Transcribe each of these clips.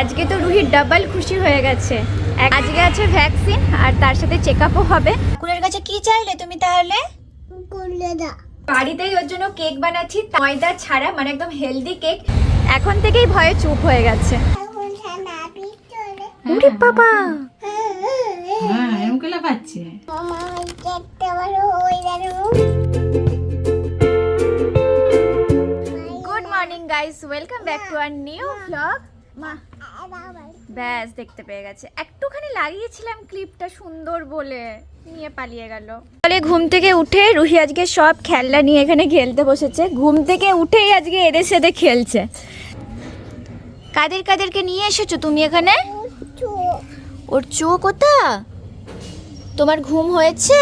আজকে তো রুহির ডাবল খুশি হয়ে গেছে। আজকে আছে ভ্যাকসিন আর তার সাথে চেক আপও হবে। ঠাকুরের কাছে কি চাইলে তুমি তাহলে? বাড়িতেই ওর জন্য কেক বানাচ্ছি ময়দা ছাড়া মানে একদম হেলদি কেক এখন থেকেই ভয়ে চুপ হয়ে গেছে। ওরে বাবা! হ্যাঁ good morning guys welcome back to our new blog মা। ব্যাস দেখতে পেয়ে গেছে। একটুখানি লাগিয়েছিলাম ক্লিপটা সুন্দর বলে নিয়ে পালিয়ে গেল। তাহলে ঘুম থেকে উঠে রুহি আজকে সব খেলনা নিয়ে এখানে খেলতে বসেছে। ঘুম থেকে উঠেই আজকে এদের সাথে খেলছে। কাদের কাদেরকে নিয়ে এসেছ তুমি এখানে? ওর চো কোথা তোমার ঘুম হয়েছে?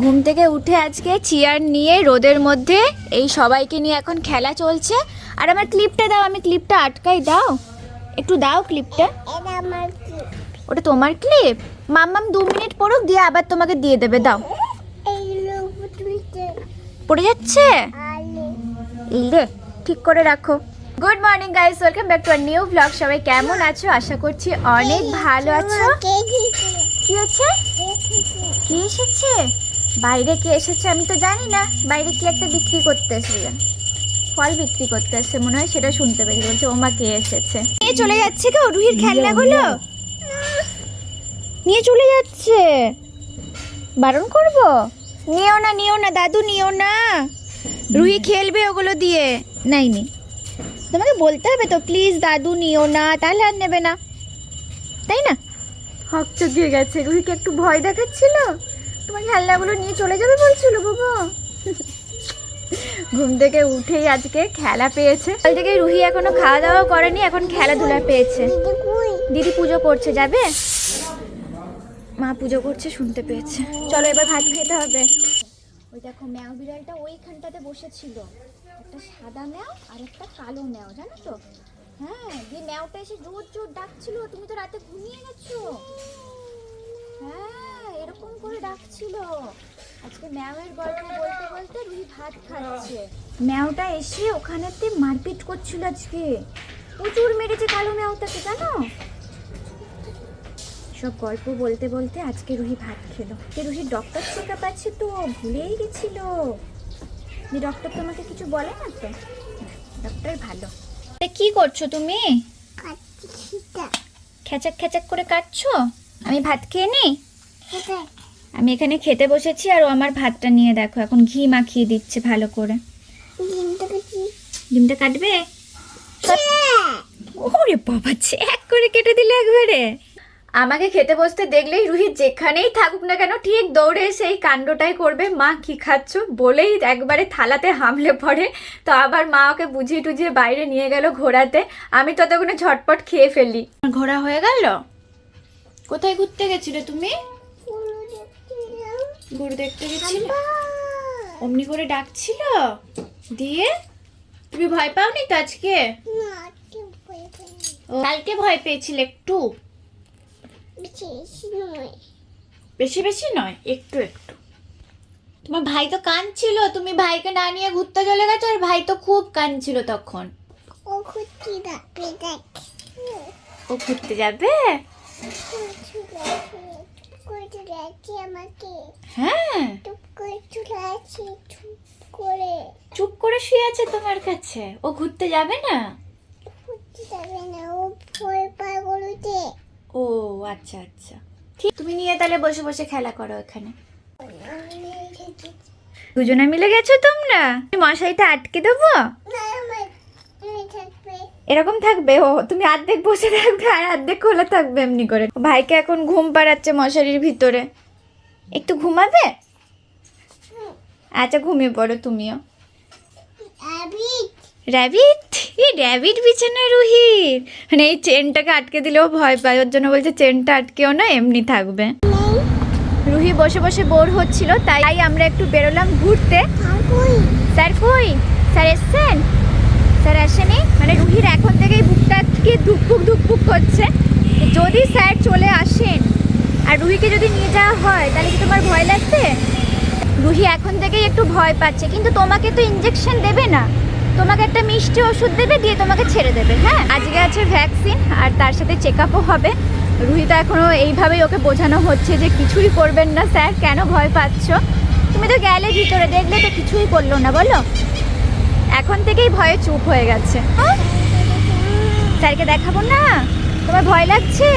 ঘুম থেকে উঠে আজকে চেয়ার নিয়ে রোদের মধ্যে এই সবাইকে নিয়ে এখন খেলা চলছে। আর আমার ক্লিপটা দাও আমি ক্লিপটা আটকাই দাও। একটু দাও ক্লিপটা ওটা তোমার ক্লিপ মাম্মাম দু মিনিট পড়ুক দিয়ে আবার তোমাকে দিয়ে দেবে দাও। পড়ে যাচ্ছে? রে ঠিক করে রাখো। Good morning guys welcome back to our new blog সবাই কেমন আছো? আশা করছি অনেক ভালো আছো। কি হচ্ছে? কে এসেছে? বাইরে কে এসেছে আমি তো জানি না। বাইরে কি একটা বিক্রি করতে এসেছে। ফল বিক্রি করতে এসেছে মনে হয় সেটা শুনতে পেয়েছি। বলছে ওমা কে এসেছে? নিয়ে চলে যাচ্ছে কেউ? রুহির খেলনাগুলো? নিয়ে চলে যাচ্ছে। বারণ করব? নিও না নিও না দাদু নিও না। রুহি খেলবে ওগুলো দিয়ে। নাই নি তোমাকে বলতে হবে তো প্লিজ দাদু নিও না তাহলে আর নেবে না। তাই না? হক চকিয়ে গেছে। রুহিকে একটু ভয় দেখাচ্ছিল? তোমার খেলনাগুলো নিয়ে চলে যাবে বলছিল বাবা ঘুম থেকে উঠেই আজকে খেলা পেয়েছে। কাল থেকে রুহি এখনও খাওয়া দাওয়া করেনি এখন খেলাধুলা পেয়েছে। দিদি পুজো করছে যাবে? মা পুজো করছে শুনতে পেয়েছে। চলো এবার ভাত খেতে হবে। ওই দেখো ম্যাও বিড়ালটা ওইখানটাতে বসেছিল। একটা সাদা ম্যাও আর একটা কালো ম্যাও জানো তো? হ্যাঁ দিয়ে ম্যাওটা এসে জোর জোর ডাকছিল তুমি তো রাতে ঘুমিয়ে গেছো? হ্যাঁ এরকম করে ডাকছিল। আজকে ম্যাওয়ের গল্প বলতে বলতে রুহি ভাত খাচ্ছে। ম্যাওটা এসে ওখানেতে মারপিট করছিল আজকে। প্রচুর মেরেছে কালো ম্যাওটাকে জানো? সব গল্প বলতে বলতে আজকে রুহি ভাত খেলো। যে রুহির ডক্টর চেক আপ আছে তো ভুলেই গেছিল। যে ডক্টর তোমাকে কিছু বলে না তো? ডক্টর ভালো। এ, কি করছ তুমি? খেচাক খেচাক করে কাটছো? আমি ভাত খেয়ে নিই আমি এখানে খেতে বসেছি আর ও আমার ভাতটা নিয়ে দেখো এখন ঘি মাখিয়ে দিচ্ছে ভালো করে। ডিমটা কাটবে? ওরে বাবা এক করে কেটে দিলে একবারে। আমাকে খেতে বসতে দেখলেই রুহি যেখানেই থাকুক না কেন ঠিক দৌড়ে এসে এই কাণ্ডটাই করবে। মা কি খাচ্ছ? বলেই একবারে থালাতে হামলে পড়ে। তো আবার মা ওকে বুঝিয়ে টুঝিয়ে বাইরে নিয়ে গেল ঘোরাতে আমি ততক্ষণে ঝটপট খেয়ে ফেলি। ঘোরা হয়ে গেল? কোথায় ঘুরতে গেছিলে তুমি? গরু দেখতে গেছিলে? অমনি করে ডাকছিল? দিয়ে? তুমি ভয় পাওনি তো আজকে? ও, কালকে ভয় পেয়েছিলে একটু? বেশি বেশি নয়। একটু একটু। তোমার ভাই তো কাঁদছিল তুমি ভাইকে না নিয়ে ঘুরতে চলে গেছো আর ভাই তো খুব কাঁদছিল তখন। ও ঘুরতে যাবে? হ্যাঁ। চুপ করে শুয়ে আছে তোমার কাছে? ও ঘুরতে যাবে না? ও আচ্ছা আচ্ছা। ঠিক, তুমি নিয়ে তাহলে বসে বসে খেলা করো এখানে। দুজনে মিলে গেছো তোমরা? তুমি মশাইটা আটকে দেবো? এরকম থাকবে ও তুমি অর্ধেক বসে থাকবে আর অর্ধেক খোলা থাকবে এমনি করে। ভাইকে এখন ঘুম পাড়াচ্ছে মশারির ভিতরে। একটু ঘুমাবে? আচ্ছা ঘুমিয়ে পড়ো তুমিও। র্যাবিট? এই র্যাবিট বিছানা রুহির মানে এই চেনটাকে আটকে দিলেও ভয় পায় ওর জন্য বলছে চেনটা আটকেও না এমনি থাকবে। রুহি বসে বসে বোর হচ্ছিল তাই আমরা একটু বেরোলাম ঘুরতে। স্যার কই স্যার এসছেন? স্যার আসেনি। মানে রুহির এখন থেকেই বুকটা আজকে ধুকপুক ধুকপুক করছে। যদি স্যার চলে আসেন আর রুহিকে যদি নিয়ে যাওয়া হয়, তাহলে কি তোমার ভয় লাগবে? রুহি এখন থেকেই একটু ভয় পাচ্ছে, কিন্তু তোমাকে তো ইঞ্জেকশন দেবে না। তোমাকে একটা মিষ্টি ওষুধ দেবে, দিয়ে তোমাকে ছেড়ে দেবে হ্যাঁ? আজকে আছে ভ্যাকসিন আর তার সাথে চেক আপও হবে। রুহি তো এখনও এইভাবেই ওকে বোঝানো হচ্ছে যে কিছুই করবেন না, স্যার। কেন ভয় পাচ্ছ? তুমি তো গেলে ভিতরে, দেখলে তো কিছুই করল না, বলো? এখন থেকেই ভয়ে চুপ হয়ে গেছে? স্যারকে দেখাবো না? তোমার ভয় লাগছে?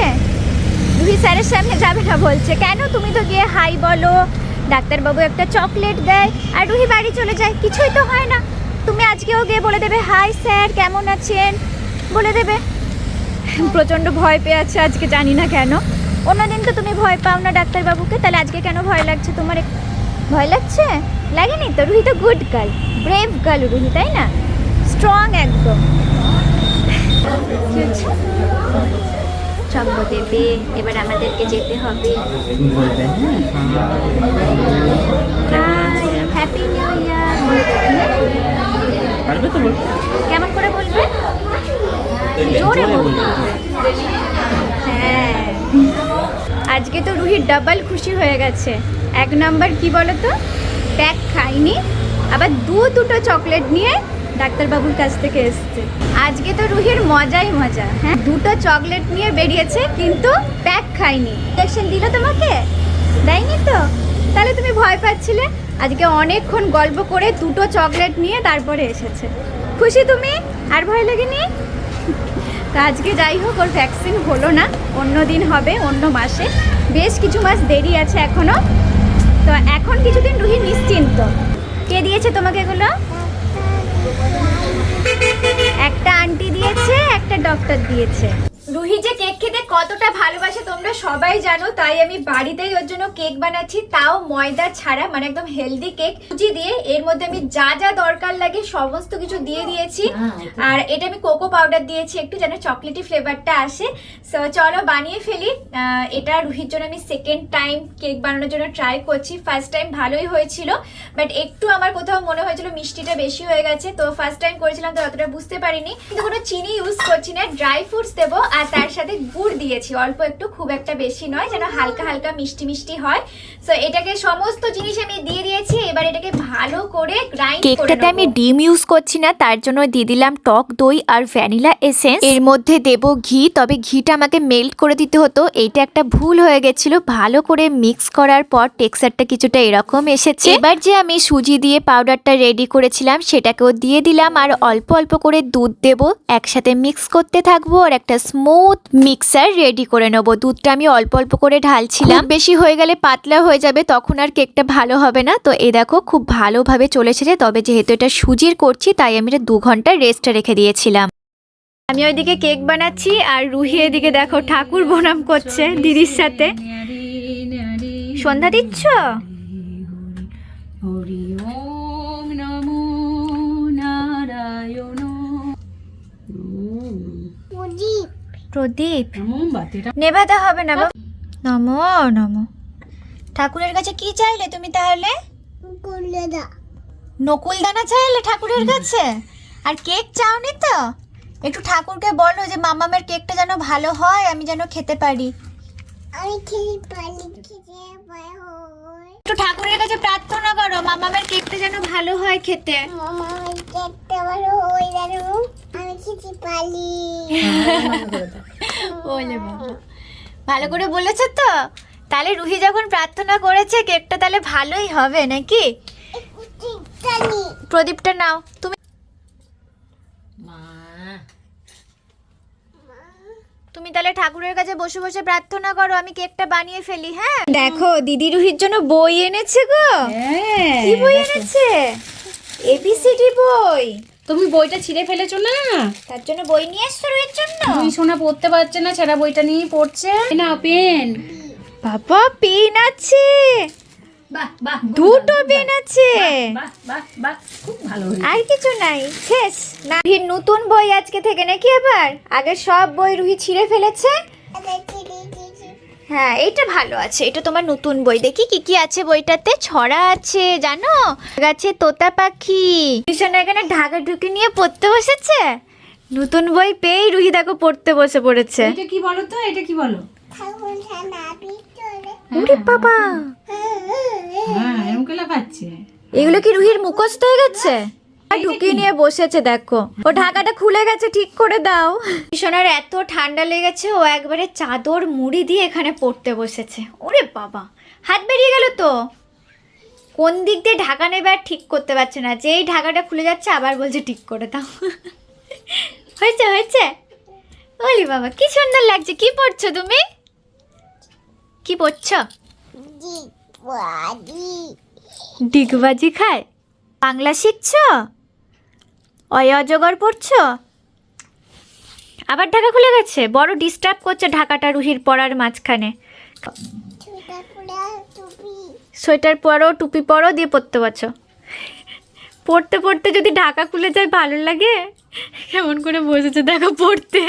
রুহি স্যারের সামনে যাবে না বলছে। কেন? তুমি তো গিয়ে হাই বলো, ডাক্তারবাবু একটা চকলেট দেয়, আর রুহি বাড়ি চলে যায়। কিছুই তো হয় না। তুমি আজকেও গিয়ে বলে দেবে, হাই স্যার, কেমন আছেন? বলে দেবে। প্রচণ্ড ভয় পেয়ে আছে আজকে, জানি না কেন। অন্যদিন তো তুমি ভয় পাও না ডাক্তারবাবুকে। তাহলে আজকে কেন ভয় লাগছে? তোমার ভয় লাগছে? লাগেনি তো? রুহি তো good girl brave girl Ruhi তাই না? স্ট্রং একদম? চম্ব দেবে এবার আমাদেরকে যেতে হবে। Happy new year? পারবে তো কেমন করে বলবে? জোরে বলবে। হ্যাঁ। আজকে তো রুহি ডাবল খুশি হয়ে গেছে। এক নাম্বার কি বলো তো প্যাক খাইনি, আবার দু দুটো চকলেট নিয়ে ডাক্তারবাবুর কাছ থেকে এসছে। আজকে তো রুহির মজাই মজা হ্যাঁ? দুটো চকলেট নিয়ে বেরিয়েছে, কিন্তু প্যাক খাইনি। ইঞ্জেকশন দিল তোমাকে? দেয়নি তো? তাহলে তুমি ভয় পাচ্ছিলে? আজকে অনেকক্ষণ গল্প করে দুটো চকলেট নিয়ে তারপরে এসেছে। খুশি তুমি? আর ভয় লাগেনি? তো আজকে যাই হোক, ওর ভ্যাকসিন হলো না। অন্য দিন হবে, অন্য মাসে। বেশ কিছু মাস দেরি আছে এখনও। তো এখন কিছুদিন রুহি নিশ্চিন্ত। কে দিয়েছে তোমাকে এগুলো? একটা আন্টি দিয়েছে, একটা ডক্টর দিয়েছে। রুহি যে কেক খেতে কতটা ভালোবাসে তোমরা সবাই জানো তাই আমি বাড়িতেই ওর জন্য কেক বানাচ্ছি। তাও ময়দা ছাড়া মানে একদম হেলদি কেক। সুজি দিয়ে এর মধ্যে আমি যা যা দরকার লাগে সমস্ত কিছু দিয়ে দিয়েছি। আর এটা আমি কোকো পাউডার দিয়েছি একটু যেন চকলেটি ফ্লেভারটা আসে। সো চলো বানিয়ে ফেলি। এটা রুহির জন্য আমি সেকেন্ড টাইম কেক বানানোর জন্য ট্রাই করছি। ফার্স্ট টাইম ভালোই হয়েছিল বাট একটু আমার কোথাও মনে হয়েছিল মিষ্টিটা বেশি হয়ে গেছে। তো ফার্স্ট টাইম করেছিলাম তো অতটা বুঝতে পারিনি। কিন্তু কোনো চিনি ইউজ করছি না ড্রাই ফ্রুটস দেবো। আর তার সাথে গুড় দিয়েছি অল্প একটু খুব একটা বেশি নয় যেন হালকা হালকা মিষ্টি মিষ্টি হয়। সো এটাকে সমস্ত জিনিস আমি দিয়ে দিয়েছি এবার এটাকে ভালো করে গ্রাইন্ড করে কেকটাতে আমি ডিম ইউজ করছি না তার জন্য দিয়ে দিলাম টক দই আর ভ্যানিলা এসেন্স। এর মধ্যে দেব ঘি তবে ঘিটা আমাকে মেল্ট করে দিতে হতো এইটা একটা ভুল হয়ে গেছিল ভালো করে মিক্স করার পর টেক্সচারটা কিছুটা এরকম এসেছে। এবার যে আমি সুজি দিয়ে পাউডারটা রেডি করেছিলাম সেটাকেও দিয়ে দিলাম আর অল্প অল্প করে দুধ দেব একসাথে মিক্স করতে থাকব আর একটা স্মুথ মিক্সার রেডি করে নেব। দুধটা আমি অল্প অল্প করে ঢালছিলাম। বেশি হয়ে গেলে পাতলা হয়ে যাবে তখন আর কেকটা ভালো হবে না। তো এ দেখো খুব ভালোভাবে চলে এসেছে তবে যেহেতু এটা সুজির করছি তাই আমি এটা দু ঘণ্টা রেস্টে রেখে দিয়েছিলাম। আমি ওইদিকে কেক বানাচ্ছি আর রুহি এদিকে দেখো ঠাকুর প্রণাম করছে দিদির সাথে। সন্ধ্যা দিচ্ছ? প্রদীপ। নেভাতে হবে না বাবা। নমো নমো। ঠাকুরের কাছে কি চাইলে তুমি তাহলে? নকুল দানা চাইলে ঠাকুরের কাছে? আর কেক চাওনি তো? একটু ঠাকুরকে বলো যে মামামের কেকটা যেন ভালো হয় আমি যেন খেতে পারি। আমি খেলি পানি খেতে পারো। একটু ঠাকুরের কাছে প্রার্থনা করো মামামের কেকটা যেন ভালো হয় খেতে। ওলে বাবা। ভালো করে বলেছ তো? তাহলে রুহি যখন প্রার্থনা করেছে কেকটা তাহলে ভালোই হবে নাকি? প্রদীপটা নাও তুমি তুমি তাহলে ঠাকুরের কাছে বসে বসে প্রার্থনা করো আমি কেকটা বানিয়ে ফেলি হ্যাঁ? দেখো দিদি রুহির জন্য বই এনেছে গো। হ্যাঁ কি বই এনেছে? এবিসিডি বই। তুমি বইটা ছিঁড়ে ফেলেছো না? তার জন্য বই নিয়ে এসছো রুহির জন্য? তুই সোনা পড়তে পারছে না ছেঁড়া বইটা নিয়ে পড়ছে। না পেন। বাবা পেন আছে। বাহ বাহ দুটো পেন আছে। বাহ বাহ বাহ ভালো আর কিছু নাই শেষ। না নতুন বই আজকে থেকে নাকি আবার আগে সব বই রুহি ছিঁড়ে ফেলেছে হ্যাঁ এটা ভালো আছে। এটা তোমার নতুন বই। দেখি কি কি আছে বইটাতে। ছড়া আছে জানো? গাছে তোতা পাখি। ভীষণ এখানে ঢাকা ঢুকে নিয়ে পড়তে বসেছে? নতুন বই পেয়েই রুহি দেখো পড়তে বসে পড়েছে। এটা কি বলো তো এটা কি বলো? ওরে বাবা! হ্যাঁ এরকম কেলা পাচ্ছে। এগুলো কি রুহির মুখস্থ হয়ে গেছে? ঢুকিয়ে নিয়ে বসেছে দেখো। ও ঢাকাটা খুলে গেছে ঠিক করে দাও। সোনার এত ঠান্ডা লেগেছে ও একবারে চাদর মুড়ি দিয়ে এখানে পড়তে বসেছে। ওরে বাবা হাত বেরিয়ে গেল তো। কোন দিক দিয়ে ঢাকা নেবে আর ঠিক করতে পারছে না। যেই ঢাকাটা খুলে যাচ্ছে আবার বলছে ঠিক করে দাও। হয়েছে হয়েছে? ওলি বাবা কি সুন্দর লাগছে। কি পড়ছো তুমি? কি পড়ছো? ডিগবাজি খায়? বাংলা শিখছো? অয় অজগর পড়ছো আবার ঢাকা খুলে গেছে? বড় ডিস্টার্ব করছে ঢাকাটা রুহির পড়ার মাঝখানে। সোয়েটার পরো, টুপি পরো, দিয়ে পড়তে পারছ পড়তে পড়তে যদি ঢাকা খুলে যায়, ভালো লাগে। কেমন করে বসেছে দেখো পড়তে।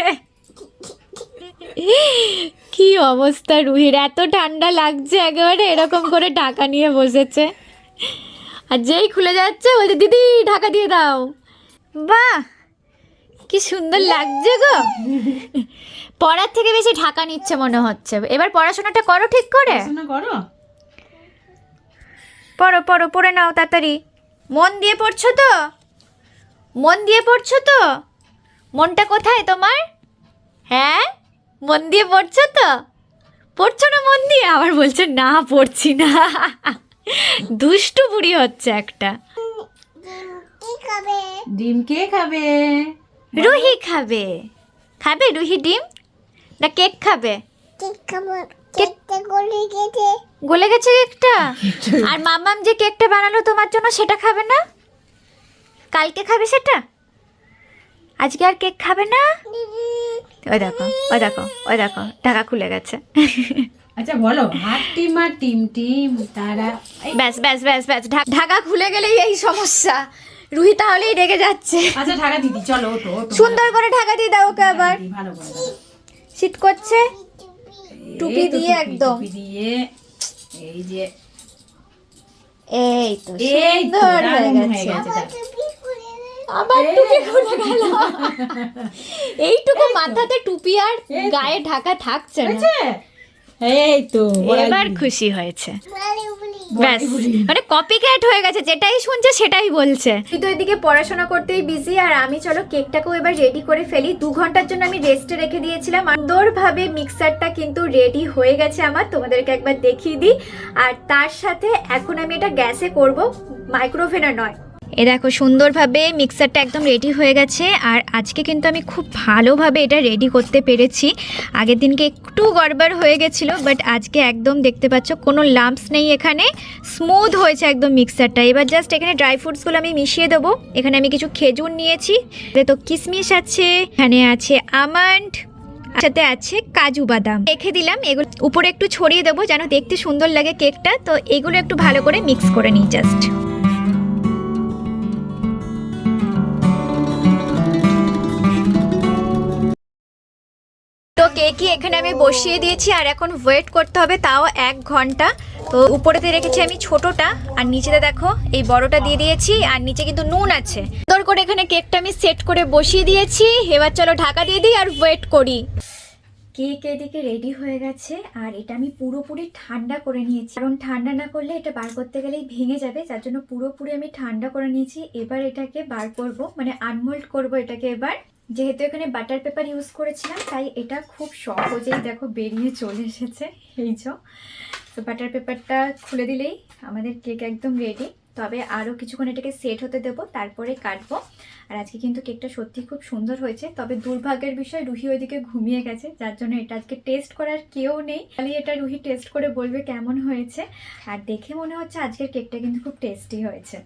কি অবস্থা রুহির? এত ঠান্ডা লাগছে একেবারে, এরকম করে ঢাকা নিয়ে বসেছে। আর যেই খুলে যাচ্ছে, বলছে, দিদি, ঢাকা দিয়ে দাও। বাহ কি সুন্দর লাগছে গো। পড়ার থেকে বেশি ঢাকা নিচ্ছে মনে হচ্ছে। এবার পড়াশোনাটা করো ঠিক করে। করো? পড়ো পড়ো পড়ে নাও তাড়াতাড়ি। মন দিয়ে পড়ছো তো? মন দিয়ে পড়ছো তো? মনটা কোথায় তোমার? হ্যাঁ? মন দিয়ে পড়ছো তো? পড়ছো না মন দিয়ে? আবার বলছে না পড়ছি না। দুষ্টু বুড়ি হচ্ছে একটা। খাবে। ডিম কে খাবে। রুহি খাবে। খাবে রুহি ডিম? না কেক খাবে? কেক খাব। কেকটা গলে গেছে। গলে গেছে কেকটা? আর মামাম যে কেকটা বানালো তোমার জন্য সেটা খাবে না? কালকে খাবে সেটা? আজকে আর কেক খাবে না? ওই দেখো ওই দেখো ওই দেখো ঢাকা খুলে গেছে। আচ্ছা বলো হাত টিম আর টিম টিম তারা। ব্যাস ব্যাস ব্যাস ব্যাস ঢা- ঢাকা খুলে গেলেই এই সমস্যা। রুহি তাহলেই রেগে যাচ্ছে। আচ্ছা ঢাকা দিদি চলো ওটো সুন্দর করে ঢাকা দিয়ে দাও ওকে আবার। দিদি, ভালো করে। শীত করছে। টুপি দিয়ে একদম। দিয়ে এই যে। এই তো সুন্দর হয়ে গেছে। আবার টুপি খুলে গেল। এইটুকু মাথাতে টুপি আর গায়ে ঢাকা থাকছে না? এই তো এবার খুশি হয়েছে। ব্যাস মানে কপি ক্যাট হয়ে গেছে যেটাই শুনছে সেটাই বলছে। তুই তো এদিকে পড়াশোনা করতেই বিজি আর আমি চলো কেকটাকেও এবার রেডি করে ফেলি। দু ঘণ্টার জন্য আমি রেস্টে রেখে দিয়েছিলাম। সুন্দরভাবে মিক্সারটা কিন্তু রেডি হয়ে গেছে আমার তোমাদেরকে একবার দেখিয়ে দিই। আর তার সাথে এখন আমি এটা গ্যাসে করব মাইক্রোওভেনে নয়। এ দেখো, সুন্দরভাবে মিক্সারটা একদম রেডি হয়ে গেছে। আর আজকে কিন্তু আমি খুব ভালোভাবে এটা রেডি করতে পেরেছি। আগের দিনকে একটু গড়বড় হয়ে গেছিল বাট আজকে একদম দেখতে পাচ্ছ, কোনো লাম্পস নেই এখানে। স্মুথ হয়েছে একদম মিক্সারটা এবার জাস্ট এখানে ড্রাই ফ্রুটসগুলো আমি মিশিয়ে দেবো। এখানে আমি কিছু খেজুর নিয়েছি। তো কিশমিশ আছে, এখানে আছে আমন্ড সাথে আছে কাজু বাদাম। রেখে দিলাম, এগুলো উপরে একটু ছড়িয়ে দেবো যেন দেখতে সুন্দর লাগে কেকটা তো এগুলো একটু ভালো করে মিক্স করে নিই জাস্ট কেকই এখানে আমি বসিয়ে দিয়েছি, আর এখন ওয়েট করতে হবে, তাও এক ঘণ্টা। তো উপরেতে রেখেছি আমি ছোটটা, আর নিচেতে দেখো, এই বড়টা দিয়ে দিয়েছি, আর নিচে কিন্তু নুন আছে। সুন্দর করে এখানে কেকটা আমি সেট করে বসিয়ে দিয়েছি, এবার চলো ঢাকা দিয়ে দিই, আর ওয়েট করি। কেক এদিকে রেডি হয়ে গেছে, আর এটা আমি পুরোপুরি ঠান্ডা করে নিয়েছি। কারণ ঠান্ডা না করলে এটা বার করতে গেলেই ভেঙে যাবে, যার জন্য পুরোপুরি আমি ঠান্ডা করে নিয়েছি। এবার এটাকে বার করব মানে আনমোল্ড করব এটাকে এবার। যেহেতু এখানে বাটার পেপার ইউজ করেছিলাম, তাই এটা খুব সহজেই দেখো বেরিয়ে চলে এসেছে। এই যে, তো বাটার পেপারটা খুলে দিলেই আমাদের কেক একদম রেডি তবে আরও কিছুক্ষণ এটাকে সেট হতে দেবো, তারপরে কাটবো। আর আজকে কিন্তু কেকটা সত্যি খুব সুন্দর হয়েছে, তবে দুর্ভাগ্যের বিষয় রুহি ওইদিকে ঘুমিয়ে গেছে, যার জন্য এটা আজকে টেস্ট করার কেউ নেই। খালি এটা রুহি টেস্ট করে বলবে কেমন হয়েছে। আর দেখে মনে হচ্ছে আজকের কেকটা কিন্তু খুব টেস্টি হয়েছে।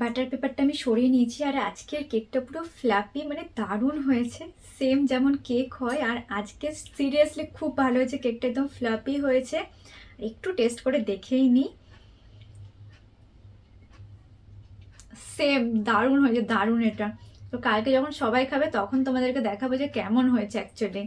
বাটার পেপারটা আমি সরিয়ে নিয়েছি আর আজকের কেকটা পুরো ফ্ল্যাপি মানে দারুণ হয়েছে। সেম যেমন কেক হয় আর আজকে সিরিয়াসলি খুব ভালো হয়েছে, কেকটা একদম ফ্ল্যাপি হয়েছে। একটু টেস্ট করে দেখেই নিই সেম দারুণ হয়েছে, দারুণ এটা। তো কালকে যখন সবাই খাবে, তখন তোমাদেরকে দেখাবো যে কেমন হয়েছে অ্যাকচুয়ালি